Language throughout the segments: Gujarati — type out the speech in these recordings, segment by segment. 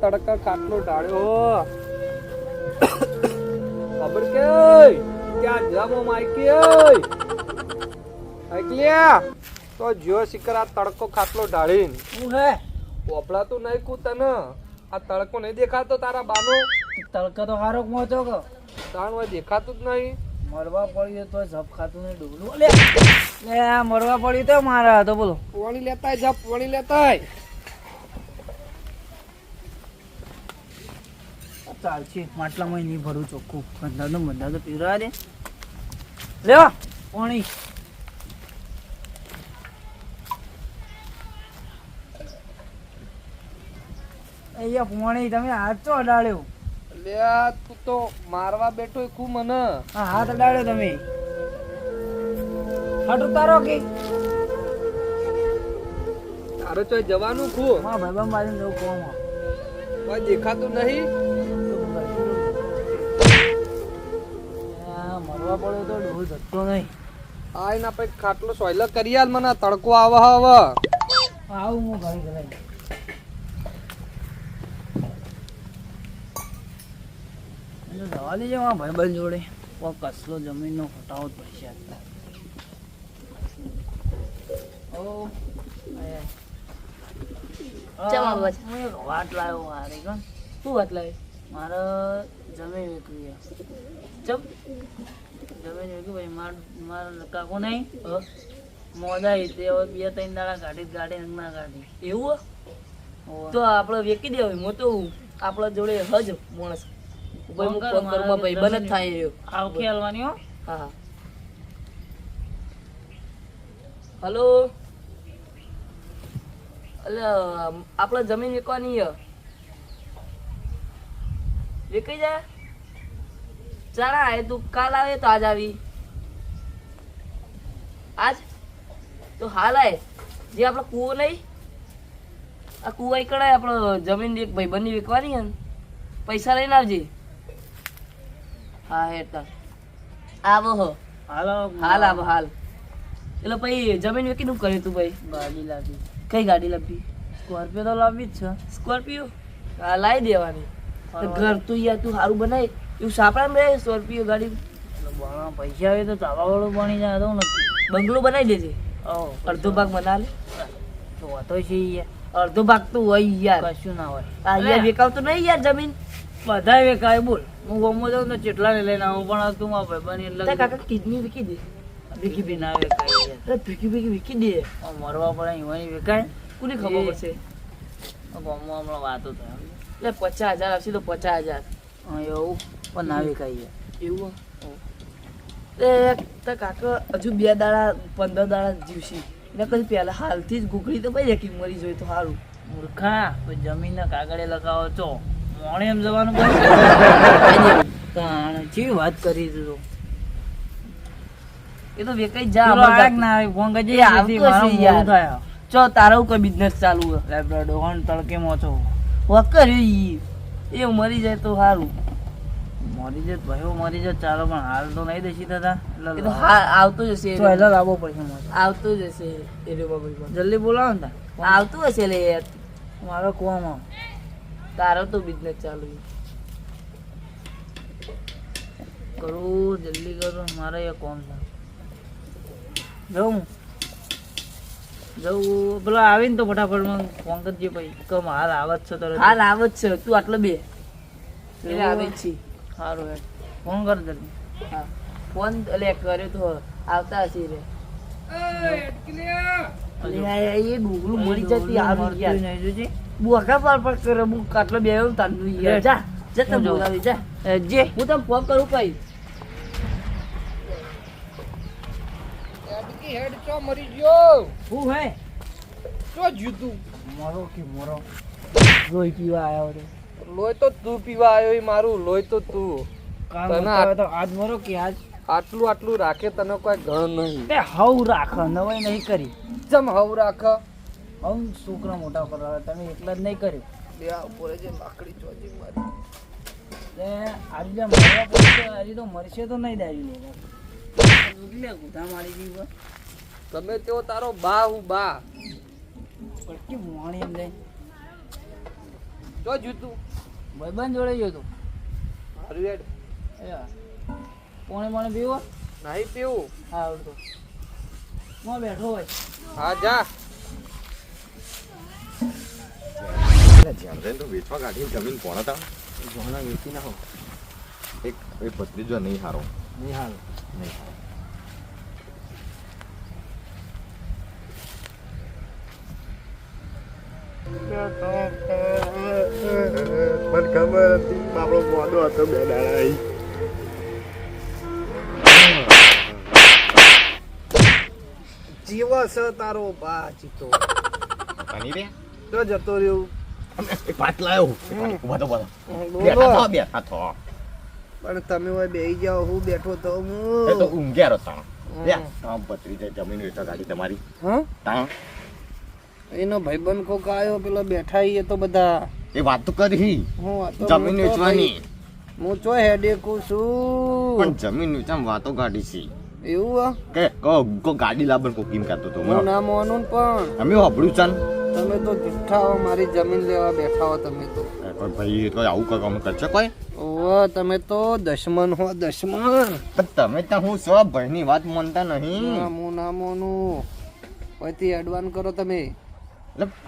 તડકા કાટલો ઢાળ્યો ખબર કે ત્યાં જામો માઈકી આઈકલ્યા તો જો શિકર આ તડકો ખાટલો ઢાળીને. હું હે? પોપડા તો નહીં કુ તને. આ તડકો નહીં દેખાતો તારા બાનો? તડકો તો હારો મો તો કો તાણ હોય દેખાતું જ નહીં. મરવા પડી તો જપ ખાતું નહીં ડૂબલું લે લે મરવા પડી તો મારા તો બોલો. પાણી લેતા જપ પાણી લેતાય. ચાલશે. માટલામાં નહીં ભરું ચોખ્ખું. તો બંધા તો પીવડા દે. લેવા પાણી. અહીંયા પાણી તમે હાથ ચો અડાડ્યો. લે આ તું તો મારવા બેઠો ખૂબ મને. હા હાથ અડાડ્યો તમે. હાથ ઉતારો કે. તારે તો જવાનું ખૂબ હા ભાઈ મારી જવું કોમ દેખાતું નહીં? મરવા પડ્યો તો ડોલ જતો નહીં. આ એના પછી ખાટલો સોયલો કરી આલ મને તડકો આવે હવે. આવું હું ઘરે ઘરે. જવા દેજે મારા ભાઈબંધ જોડે. કોક કસલો જમીનનો ફટાવો જ પડશે. ઓ. ચમ હું એક લાવ્યો હારે કણ. શું વાત લાવી? મારે જમીન વેચવી ચમ. કાકો નહીં મોજા તે હવે બે ત્રણ દાડા કાઢી ગાડી ના કાઢી એવું હે? તો આપણે વેકી દેવાય. હું તો આપણા જોડે હજ માણસ. ભાઈ હું ફોન કરું મારા ભાઈ બન જ થાય રહ્યો. આવકી હાલવાની હો. હા હા. હલો? એટલે આપણે જમીન વેકવાની છે જાય? ચાલા એ તું કાલ આવે તો આજ આવી. આજ? તો હાલ આય. જે આપણો કૂવો નહીં આ કૂવા કડાય આપણો જમીન એક ભાઈ બંને વેચવાની હે પૈસા લઈને આવજે. હા હેઠળ આવો હો. હાલો હાલ આવો હાલ. એટલે પછી જમીન વેચીને શું કર્યું તું ભાઈ? ગાડી લાવી. કઈ ગાડી લાવી સ્કોર્પિયો તો લાવી જ છે. સ્કોર્પિયો? હા લાવી દેવાની. ઘર તું યાર તું સારું બનાય. એવું સાપડા રહે સ્કોર્પિયો ગાડી. પૈસા આવે તો તાવા વાળું બની જાય તો નથી. બંગલો બનાવી દેજે અડધો ભાગ બના લે તો વાતો છે યાર. અડધો ભાગ તો હોય યાર. કશું ના હોય. આ યાર વેચાવતો નહીં યાર જમીન. બધા વેકાય બોલ. હું ગમો જાઉં તો ચેટલા ને લઈને આવું પણ તું મારા ભાઈ એટલે કાકા કિડની વિકી દે. ભીખી બી ના વેકાય અરે ભીખી ભીખી વિકી દે. મરવા પડે અહીંયા વેકાય. કોને ખબર પડશે? ગમો હમણાં વાતો થાય. એટલે પચાસ હજાર આવશે તો પચાસ હજાર. એવું. પણ ના વેકાય એવું? તે કાકા હજુ બે દાડા પંદર દાડા જીવશી. એટલે કદી પહેલાં હાલથી જ ગુગળી તો ભાઈ જકી મરી જોઈએ તો સારું મૂર્ખા જમીન જમીનના કાગળે લગાવો છો મોણે એમ જવાનું તાણ કેવી વાત કરી તું? એ તો વેકાઈ જા આગ ના આવે ફોન કરજે આવતી મારું. મોડું થાય. ચો તારો કોઈ બિઝનેસ ચાલુ હે લેબ્રાડો હોન તડકે મોચો વકર એ મરી જાય તો સારું મરી જત ભાઈઓ મરી જત ચાલો પણ હાલ તો નહીં દેશી દાદા એ તો હા આવતો જશે તો એટલે લાવવો પડશે આવતો જશે એ બાબા જલ્દી બોલાવો ને. આવતું હશે લે યાર. મારો કુવામાં. તારો તો બિઝનેસ ચાલુ. કરું જલ્દી કરો. મારે એ કોમ છે. જવું જવું પેલા આવીને તો ફટાફટ મને ફોન કરજે ભાઈ. કમ હાલ આવત છે તરત હાલ આવત છે. તું આટલો બે. એટલે આવે છે. સારું હે ફોન કર દે હા. ફોન એટલે કર્યો તો આવતા હશે રે. એ ડુગલું મરી જતી આવી નહીં જોજે. પર પર કરે હું કાટલો બે તાંડું યાર. જા જા જાઉં. બોલાવી જા. જે. હું તને ફોન કરું કઈ. હેડકી હેડ ચો મરી ગયો? હું હે? ચો જીતું મરો કે મરો. લોહી પીવા આવ્યો રે. લોહી તો તું પીવા આવ્યો એ મારું લોહી તો તું. તને તો આજ મરો કે આજ આટલું આટલું રાખે તને કોઈ ગણ નહીં. તે હવ રાખ નવાઈ નહીં કરી. જમ હવ રાખ? હવ છોકરા મોટા પર તમે એકલા જ નહીં કર્યું. બે આ ઉપર જે લાકડી ચોજી મારી. તે આજે જે મરવા પડશે આજે તો મરશે તો નહીં દારી લેવા. લે ગુધા મારી ગઈ તમે તેઓ તારો બા હું બા. પડકી મોણી એમ જાય? જો જૂતું ભાઈબંધ જોડે ગયો તું. હારું યાર પોણે પોણે પીવો? નહીં પીવું. હા આવડતું હું બેઠો હોય. હા જા. દે તો વેચવા કાઢી જમીન કોણ હતા? જોણા વેચી નાખો. એક એ ભત્રીજો નહીં હારો. નહીં હાલ. નહીં હારો. મને ખબર હતી આપણો મોડો હતો બે દાડા જીવો છે તારો બા ચીતો પાણી રે તો જતો રહ્યું એક લાયો ઊભા તો ઊભા બેઠા થો પણ તમે હોય બેહી જાઓ હું બેઠો તો હું તો ઊંઘ્યા હતા હમ. જાય આમ જમીન કાઢી તમારી હા તા એનો ભાઈબંધ કોક આવ્યો પેલો બેઠા એ તો બધા એ વાત તો કરી. જમીન હું તો વેચવાની. ભાઈ- હું ચો હેડેકું પણ જમીન વેચવામાં વાતો કાઢી છે. એવું કે કો કો ગાડી લાવવાનું કો કેમ કરતો તો હું ના મોનું પણ. અમે વાપર્યું ચાન તમે તો જુઠ્ઠા હો મારી જમીન લેવા બેઠા હો તમે તો. પણ ભાઈ તો આવું કોઈ કામ કરશે કોઈ? ઓ તમે તો દશમન હો દશમન. પણ તમે તો હું સો ભાઈની વાત માનતા નહીં. હું ના મોનું. પછી એડવાન કરો તમે.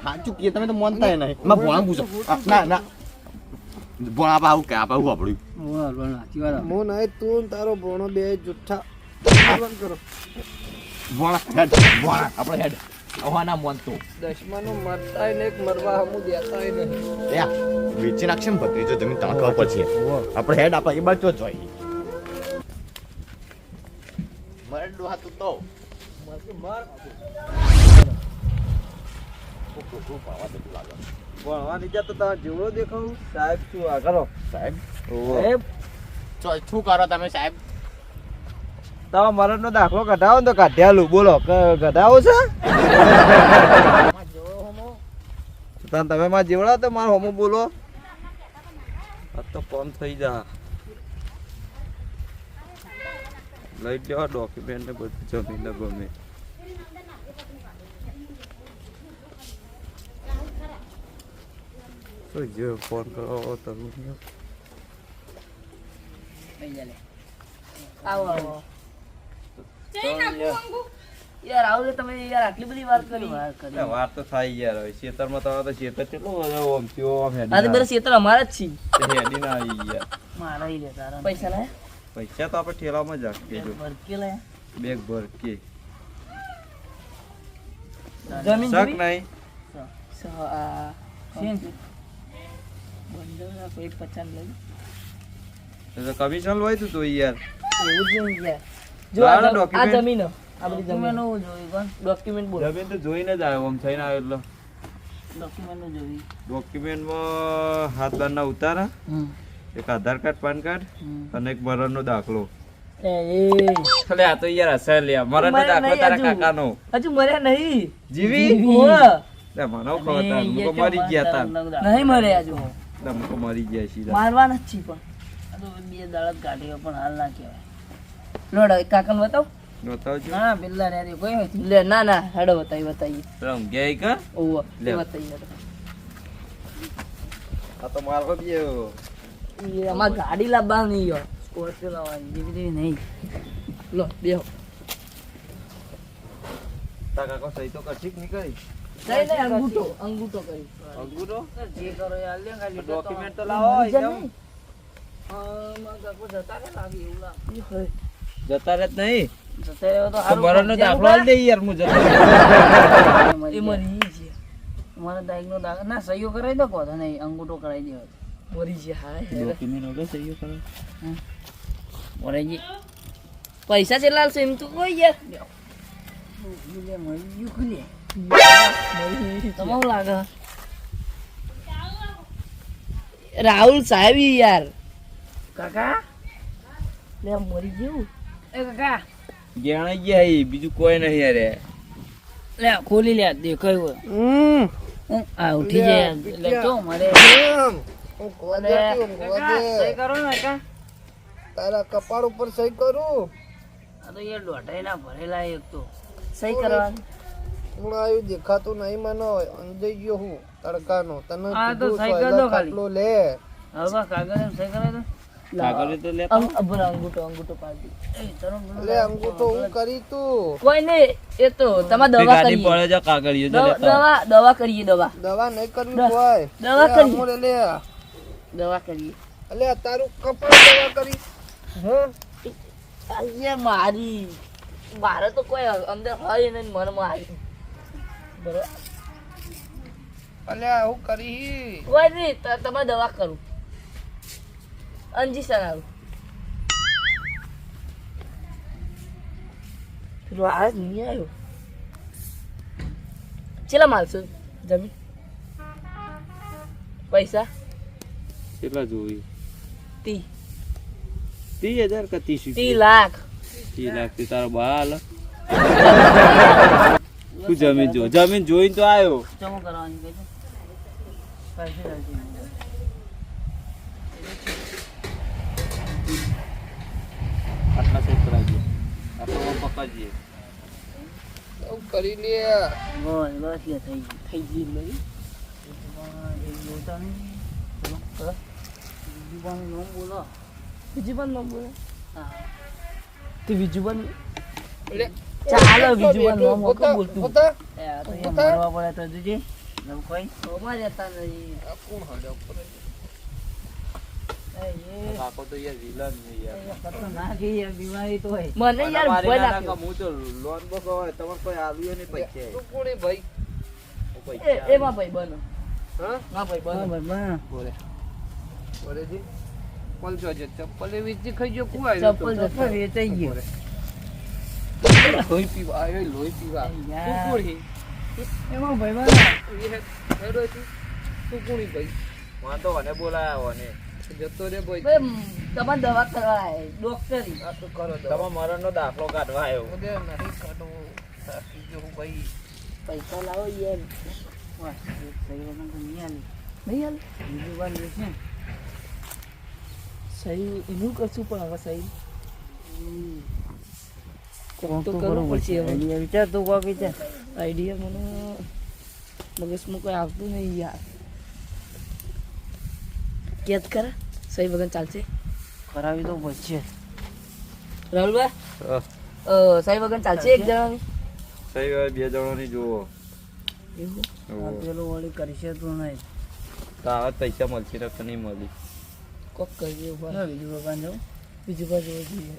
સાચું કે તમે તો માનતા નહીં. માં ભોણા પૂછો. ના ના. ભોણા બા આવું કે આ આવું વાપર્યું નહીં તું તારો ભોણો બે જુઠ્ઠા. કરો. ભોણા હેડ ભોણા આપણે હેડ. આવા ના માનતો દશમનો મરતાય ને એક મરવા હમું દેતાય નહીં. યા વેચી નાખશે ને ભત્રીજો જમીન તાંકવા પછી આપણે હેડ આપા એ બાજુ જોઈ તો. ભણવાની જ્યાં તો તારા જેવડો દેખાવ. સાહેબ શું આ કરો? સાહેબ? સાહેબ? ચો શું કરો તમે સાહેબ? તમે મરણનો દાખલો કઢાવો ને તો કાઢ્યાલું બોલો ક- કઢાવો છે? તમે માં જેવડા તો મારો હોમો બોલો. આ તો કોમ થઈ જા. લઈ લેવા ડોક્યુમેન્ટ ને બધું જમીન ને ગમે તો જે ફોન કરો તમે. આવો આવો. યાર આવું તો તમે યાર આટલી બધી વાત કરી. વાત કરી. એટલે તો થાય યાર હવે ખેતરમાં તો તો ખેતર કેટલું ઓમ થયો ઓમ હેડી આ બધા ક્ષેત્ર અમારા જ છે. હેડી ના આવી યાર. મારા ઈ રે તારા પૈસા લાય? પૈસા તો આપણે ઠેલામાં જ રાખીએ જો. ભરકે લે બેગ ભર કે જમીન શક નહીં સ- આ શેન? બંદર રાખો, એક પચાસ લઈ. તો કમિશન હોય તું તો યાર. એવું જ નહીં યાર. જો આ આ જમીન આપણી જમીન. નું જોઈ કોણ ડોક્યુમેન્ટ બોલ. જમીન તો જોઈને જ આવ્યો આમ થઈને આવ્યો એટલે. ડોક્યુમેન્ટનું જોઈ ડોક્યુમેન્ટમાં હાથ બારના ઉતારા એક આધાર કાર્ડ પાન કાર્ડ અને એક મરણનો દાખલો. એ એ. આ તો યાર હશે લ્યા મરણનો નો દાખલો તારા. કાકાનો. હજુ મર્યા નહીં. જીવી? મને ખબર તાર? મરી ગયા તાર. નહીં મર્યા હજુ. લે મારી ગયા સીધા મારવાના જ છીએ પણ. આ તો બે દાડા જ કાઢ્યો પણ હાલ ના કહેવાય. લોડ કાકલ બતાવ. બતાવજો. ના ને કોઈ નથી લે ના ના હેડો બતાવી બતાવીએ. પેલા ઊંઘ્યા કા લે. આ તો મારો બી અમારે ગાડી લાવવાની યો. સ્કોર્પિયો લાવવાની જેવી નહીં. લો બેહો. તા કાકો સહી તો કરશી કે નહીં કરી નહીં અંગૂઠો. અંગૂઠો. કરી. અંગૂઠો? જે કરો એ હાલ દે ખાલી ડોક્યુમેન્ટ તો લાવો એકદમ. હા, મારા જતા રે લાગે એવું લાગે. જતા રહે જ નહીં? જતા રહ્યો તો તો હારું મરણનો જેવું દાખલો આલ દે યાર હું જતો એ. મરી છે. મારા દાઈક નો દાખલો ના સહીઓ કરાવી દો કહો તો નહીં અંગૂઠો કરાવી દેવો. મરી છે. હા. ડોક્યુમેન્ટ વગર સહીઓ કરો મરાઈ ગઈ પૈસા છે લાલ એમ તો કોઈ યાર. લે ગયું લાગે રાહુલ સાહેબ યાર. કાકા? લે મરી ગયું. એ કાકા. ગેણા ગયા ઈ, બીજું કોઈ નહીં અરે લે ખોલી લે દેખાયું હમ. હું આ ઉઠી જાય એટલે જો મરે. તારા કપાળ ઉપર સહી કરું. આ તો એ દોઢાઈ ના ભરેલા એક તો. સહી કરવાની. હું આવ્યું દેખાતું નહીં મને અંજાઈ ગયો હું તડકાનો. તને આ તો સહી કર દો ખાલી. લે. હવે કાગળ એમ સહી કરે તો? કાગળ તો લેતા અંગ- અભરા અંગૂઠો અંગૂઠો પાડી એ તરમ ગુનો લે અંગૂઠો હું કરી તું. કોઈ નહીં એ તો તમારે દવા કરીએ. દવા દવા દવા કરીએ દવા. દવા નહીં કરવી કોઈ દવા કરીએ. દવા કરીએ. અલે તારું કપાળ દવા કરી. હા મારી. મારે તો કોઈ અંદર હોય નહીં મનમાં આવી બરોબર? અલ્યા હું કરી કોઈ નહીં ત- તમારે દવા કરું. અંજી સર પેલો આ જ નહીં આવ્યો. ચેલા માલશો જમીન? પૈસા? કેટલા જોવી તી. ત્રીસ હજાર કે ત્રીસ તી લાખ. લાખ તારો બાલ. શું તું જમીન જો જમીન જોઈને તો આવ્યો. આટલા સેટ કરાવજો આટલા પકડજે કરી લે. બસ બસ લે થઈ ગઈ થઈ ગઈ લઈ ચલો પણ નામ બોલો. બીજી પણ ન બોલે. હા. તું વિજુબન ચાલો વિજુબન નો મોકો બોલતું? પોતા? એ તો એ મરવા પડે તો જોજે. નમ કોઈ? અમારે રહેતા નહીં. આ કોણ હાલ્યા ઉપર? મને યાર ભય લાગ્યો. હું તો લોન બકો હોય તમારે કોઈ આવ્યો નહીં પૈસા તું કોણ ભાઈ? એમાં ભાઈ બનો. હા? માં ભાઈ હા બનો બોલે. બોલે બોલેજી ચપ્પલ જોજે ચપ્પલ એ વીજી ખાઈ ગયો કું આવ્યો ચપ્પલ? ચપ્પલ વેચાઈ ગયો. લોહી પીવા આવ્યો લોહી પીવા. હે? એમાં ભાઈ એ હેડો છે. તું કોણ હે ભાઈ. વાંધો મને બોલાયા મને જતો રે ભાઈ. બે તમારે દવા કરવા આવ્યા, ડોક્ટરી આ તો કરો તમાર મરણનો દાખલો કાઢવા આવ્યો. બોલે નહીં કાઢો. સાચી ભાઈ. પૈસા લાવો યાર. નહીં હાલ બીજું વાર લેશે. ને. સહી એનું કરશું પણ હવે સહી. કોક તો તો કરવું પડશે. હવે. વિચાર તું કોક વિચાર. આઈડિયા મને મગજમાં કોઈ આવતું નહીં યાર. કેદ કરે. સહી વગર ચાલશે. કરાવી તો પડશે રાહુલભાઈ સહી વગર ચાલશે એક જણાની? સહી બે જણાની જુઓ. એવું? પેલું વળી કરશે તો નહીં. તો પૈસા મળશે ને નહીં મળી? કોક કરજો ના, બીજું ભગવાન જવું બીજું બાજુ જોઈએ